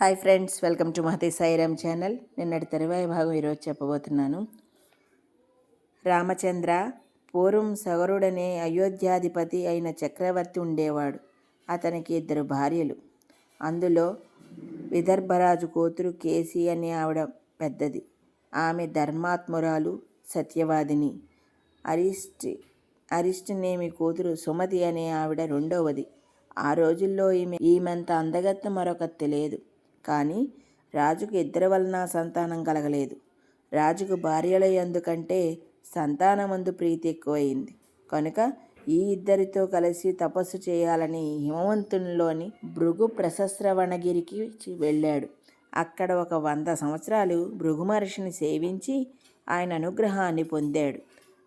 Hi friends welcome to Mahathi Sairam channel. నిన్నటి తరువాయి భాగం ఈరోజు చెప్పబోతున్నాను. రామచంద్ర పూర్వం సగరుడనే అయోధ్యాధిపతి అయిన చక్రవర్తి ఉండేవాడు. అతనికి ఇద్దరు భార్యలు. అందులో విదర్భరాజు కూతురు కేసి అనే ఆవిడ పెద్దది. ఆమె ధర్మాత్మురాలు సత్యవాదిని. అరిష్టి అరిష్టినేమి కూతురు సుమతి అనే ఆవిడ రెండవది. ఆ రోజుల్లో ఈమె ఈమెంత అందగత్త మరొకత్తి లేదు. కానీ రాజుకు ఇద్దరి వలన సంతానం కలగలేదు. రాజుకు భార్యలయ్యందుకంటే ఎందుకంటే సంతానమందు ప్రీతి ఎక్కువయింది కనుక ఈ ఇద్దరితో కలిసి తపస్సు చేయాలని హిమవంతునిలోని భృగు ప్రశస్రవణగిరికి వెళ్ళాడు. అక్కడ ఒక వంద సంవత్సరాలు భృగు మహర్షిని సేవించి ఆయన అనుగ్రహాన్ని పొందాడు.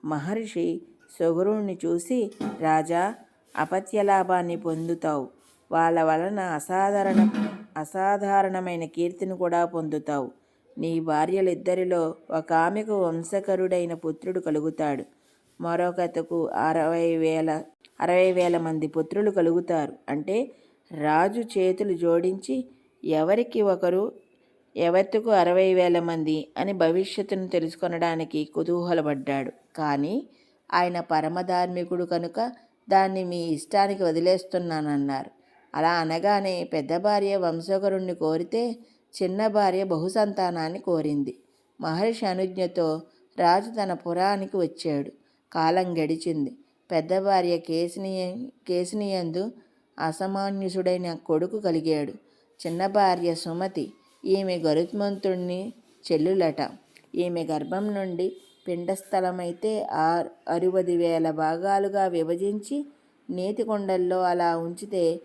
మహర్షి సొగురుణ్ణి చూసి రాజా అపత్యలాభాన్ని పొందుతావు. వాళ్ళ వలన అసాధారణ అసాధారణమైన కీర్తిని కూడా పొందుతావు. నీ భార్యలిద్దరిలో ఒక ఆమెకు వంశకరుడైన పుత్రుడు కలుగుతాడు. మరొకతకు అరవై వేల అరవై వేల మంది పుత్రులు కలుగుతారు. అంటే రాజు చేతులు జోడించి ఎవరికి ఒకరు ఎవత్తుకు అరవై వేల మంది అని భవిష్యత్తును తెలుసుకొనడానికి కుతూహలపడ్డాడు. కానీ ఆయన పరమధార్మికుడు కనుక దాన్ని మీ ఇష్టానికి వదిలేస్తున్నానన్నారు. అలా అనగానే పెద్ద భార్య వంశకరుణ్ణి కోరితే చిన్న భార్య బహుసంతానాన్ని కోరింది. మహర్షి అనుజ్ఞతో రాజు తన పురానికి వచ్చాడు. కాలం గడిచింది. పెద్ద భార్య కేసిని కేసినియందు అసమాన్యుసుడైన కొడుకు కలిగాడు. చిన్న భార్య సుమతి ఈమె గరుత్మంతుణ్ణి చెల్లులట. ఈమె గర్భం నుండి పిండస్థలమైతే ఆ అరువది వేల భాగాలుగా విభజించి నీతికొండల్లో అలా ఉంచితే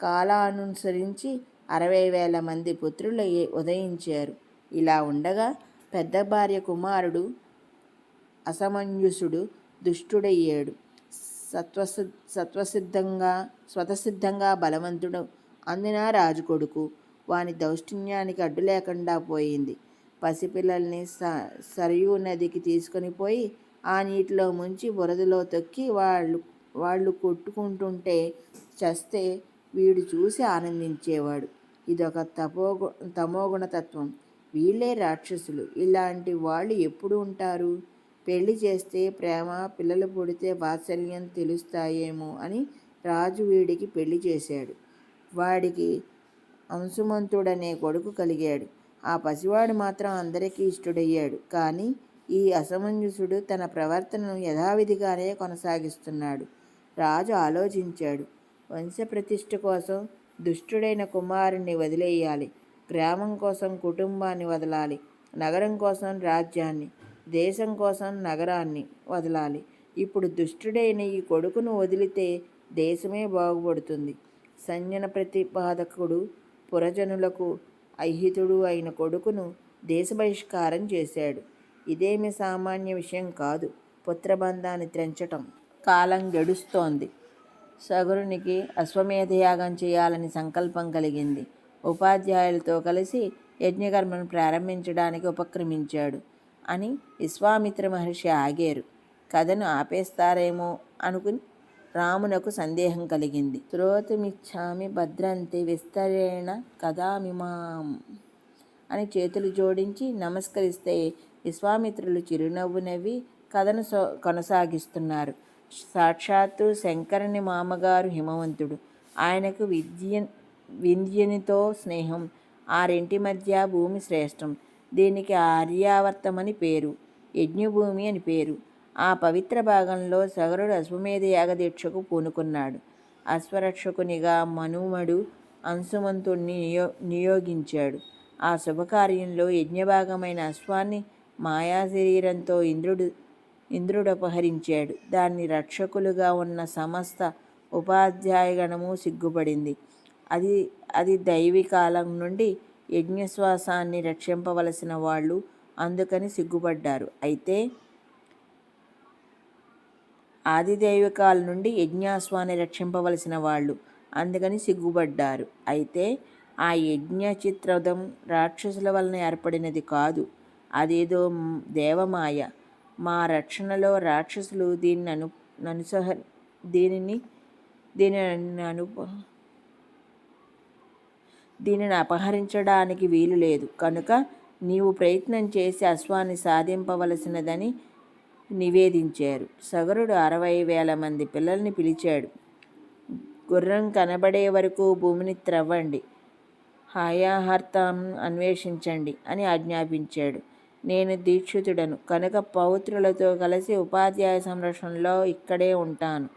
కాలానుసరించి అరవై వేల మంది పుత్రులు ఉదయించారు. ఇలా ఉండగా పెద్ద భార్య కుమారుడు అసమంజసుడు దుష్టుడయ్యాడు. సత్వసి సత్వసిద్ధంగా స్వతసిద్ధంగా బలవంతుడు అందిన రాజు కొడుకు వాని దౌష్టిన్యానికి అడ్డు లేకుండా పోయింది. పసిపిల్లల్ని స సరయూ నదికి తీసుకొని పోయి ఆ నీటిలో ముంచి బురదలో తొక్కి వాళ్ళు వాళ్ళు కొట్టుకుంటుంటే చస్తే వీడు చూసి ఆనందించేవాడు. ఇదొక తపోగు తమోగుణ తత్వం వీళ్ళే రాక్షసులు. ఇలాంటి వాళ్ళు ఎప్పుడు ఉంటారు? పెళ్ళి చేస్తే ప్రేమ పిల్లలు పుడితే వాత్సల్యం తెలుస్తాయేమో అని రాజు వీడికి పెళ్ళి చేశాడు. వాడికి అంశుమంతుడనే కొడుకు కలిగాడు. ఆ పసివాడు మాత్రం అందరికీ ఇష్టడయ్యాడు. కానీ ఈ అసమంజసుడు తన ప్రవర్తనను యథావిధిగానే కొనసాగిస్తున్నాడు. రాజు ఆలోచించాడు. వంశప్రతిష్ఠ కోసం దుష్టుడైన కుమారుణ్ణి వదిలేయాలి. గ్రామం కోసం కుటుంబాన్ని వదలాలి. నగరం కోసం రాజ్యాన్ని దేశం కోసం నగరాన్ని వదలాలి. ఇప్పుడు దుష్టుడైన ఈ కొడుకును వదిలితే దేశమే బాగుపడుతుంది. సంజన ప్రతిపాదకుడు పురజనులకు అహితుడు అయిన కొడుకును దేశ బహిష్కారం చేశాడు. ఇదేమి సామాన్య విషయం కాదు. పుత్రబంధాన్ని త్రెంచటం కాలం గడుస్తోంది. సగురునికి అశ్వమేధయాగం చేయాలని సంకల్పం కలిగింది. ఉపాధ్యాయులతో కలిసి యజ్ఞకర్మను ప్రారంభించడానికి ఉపక్రమించాడు అని విశ్వామిత్ర మహర్షి ఆగారు. కథను ఆపేస్తారేమో అనుకుని రామునకు సందేహం కలిగింది. శ్రోతమిచ్చామి భద్రంతి విస్తరేణ కథామిమాం అని చేతులు జోడించి నమస్కరిస్తే విశ్వామిత్రులు చిరునవ్వు నవ్వి కథను సో కొనసాగిస్తున్నారు. సాక్షాత్తు శంకరని మామగారు హిమవంతుడు. ఆయనకు విద్య వింధ్యనితో స్నేహం. ఆరింటి మధ్య భూమి శ్రేష్టం. దీనికి ఆర్యావర్తమని పేరు. యజ్ఞభూమి అని పేరు. ఆ పవిత్ర భాగంలో సగరుడు అశ్వమేధ యాగదీక్షకు పూనుకున్నాడు. అశ్వరక్షకునిగా మనుమడు అంశుమంతుణ్ణి నియో నియోగించాడు. ఆ శుభకార్యంలో యజ్ఞభాగమైన అశ్వాన్ని మాయా శరీరంతో ఇంద్రుడు ఇంద్రుడు అపహరించాడు. దాన్ని రక్షకులుగా ఉన్న సమస్త ఉపాధ్యాయగణము సిగ్గుపడింది. అది అది దైవికాలం నుండి యజ్ఞశ్వాసాన్ని రక్షింపవలసిన వాళ్ళు అందుకని సిగ్గుపడ్డారు. అయితే ఆదిదైవికాల నుండి యజ్ఞాశ్వాన్ని రక్షింపవలసిన వాళ్ళు అందుకని సిగ్గుపడ్డారు. అయితే ఆ యజ్ఞ చిత్రదం రాక్షసుల వలన ఏర్పడినది కాదు. అదేదో దేవమాయ. మా రక్షణలో రాక్షసులు దీన్ని అను అనుసహ దీనిని దీనిని అను దీనిని అపహరించడానికి వీలు లేదు. కనుక నీవు ప్రయత్నం చేసి అశ్వాన్ని సాధింపవలసినదని నివేదించారు. సగరుడు అరవై వేల మంది పిల్లల్ని పిలిచాడు. గుర్రం కనబడే వరకు భూమిని త్రవ్వండి. హాయాహార్తం అన్వేషించండి అని ఆజ్ఞాపించాడు. నేను దీక్షితుడను. కనుక పౌత్రులతో కలిసి ఉపాధ్యాయ సంరక్షణలో ఇక్కడే ఉంటాను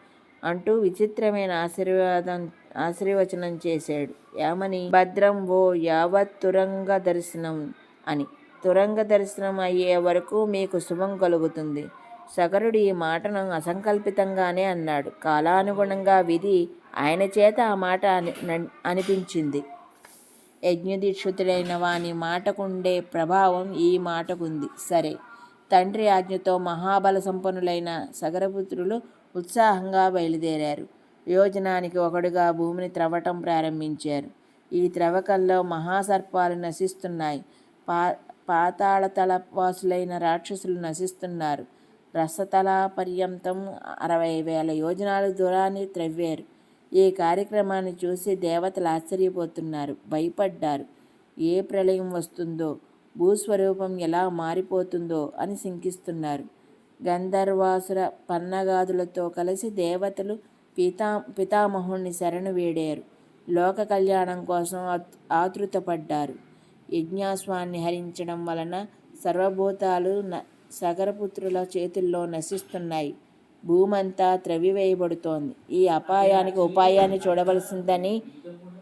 అంటూ విచిత్రమైన ఆశీర్వాదం ఆశీర్వచనం చేశాడు. ఏమని? భద్రం ఓ యావత్ తురంగ దర్శనం అని. తురంగ దర్శనం అయ్యే వరకు మీకు శుభం కలుగుతుంది. సగరుడు ఈ మాటను అసంకల్పితంగానే అన్నాడు. కాలానుగుణంగా విధి ఆయన చేత ఆ మాట అని అనిపించింది. యజ్ఞదీక్షితుడైన వాని మాటకుండే ప్రభావం ఈ మాటకుంది. సరే తండ్రి ఆజ్ఞతో మహాబల సంపన్నులైన సగరపుత్రులు ఉత్సాహంగా బయలుదేరారు. యోజనానికి ఒకడుగా భూమిని త్రవ్వటం ప్రారంభించారు. ఈ త్రవ్వకంలో మహాసర్పాలు నశిస్తున్నాయి. పా పాతాళ తలవాసులైన రాక్షసులు నశిస్తున్నారు. రసతల పర్యంతం అరవై వేల యోజనాల దూరాన్ని త్రవ్వారు. ఈ కార్యక్రమాన్ని చూసి దేవతలు ఆశ్చర్యపోతున్నారు భయపడ్డారు. ఏ ప్రళయం వస్తుందో భూస్వరూపం ఎలా మారిపోతుందో అని శంకిస్తున్నారు. గంధర్వాసుర పన్నగాదులతో కలిసి దేవతలు పితా పితామహుణ్ణి శరణు వేడారు. లోక కళ్యాణం కోసం ఆతృతపడ్డారు. యజ్ఞాస్వాన్ని హరించడం వలన సర్వభూతాలు న సగరపుత్రుల చేతుల్లో నశిస్తున్నాయి. భూమంతా త్రవివేయబడుతోంది. ఈ అపాయానికి ఉపాయాన్ని చూడవలసిందని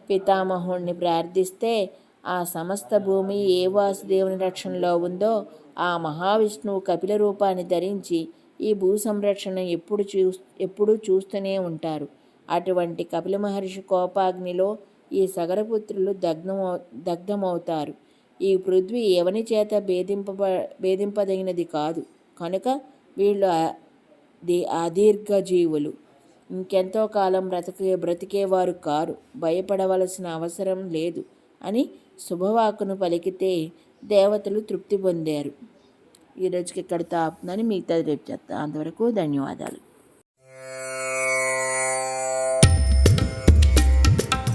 పితామహుణ్ణి ప్రార్థిస్తే ఆ సమస్త భూమి ఏ వాసుదేవుని రక్షణలో ఉందో ఆ మహావిష్ణువు కపిల రూపాన్ని ధరించి ఈ భూ సంరక్షణ ఎప్పుడు చూ ఎప్పుడూ చూస్తూనే ఉంటారు. అటువంటి కపిల మహర్షి కోపాగ్నిలో ఈ సగరపుత్రులు దగ్ధమౌ దగ్ధమవుతారు. ఈ పృథ్వీ ఎవని చేత భేదింపబ భేదింపదగినది కాదు. కనుక వీళ్ళు దే ఆదీర్ఘ జీవులు ఇంకెంతో కాలం బ్రతికే బ్రతికేవారు కారు. భయపడవలసిన అవసరం లేదు అని శుభవాకును పలికితే దేవతలు తృప్తి పొందారు. ఈరోజుకి ఇక్కడ తాపునని మిగతాది రేపు చేస్తా. అంతవరకు ధన్యవాదాలు.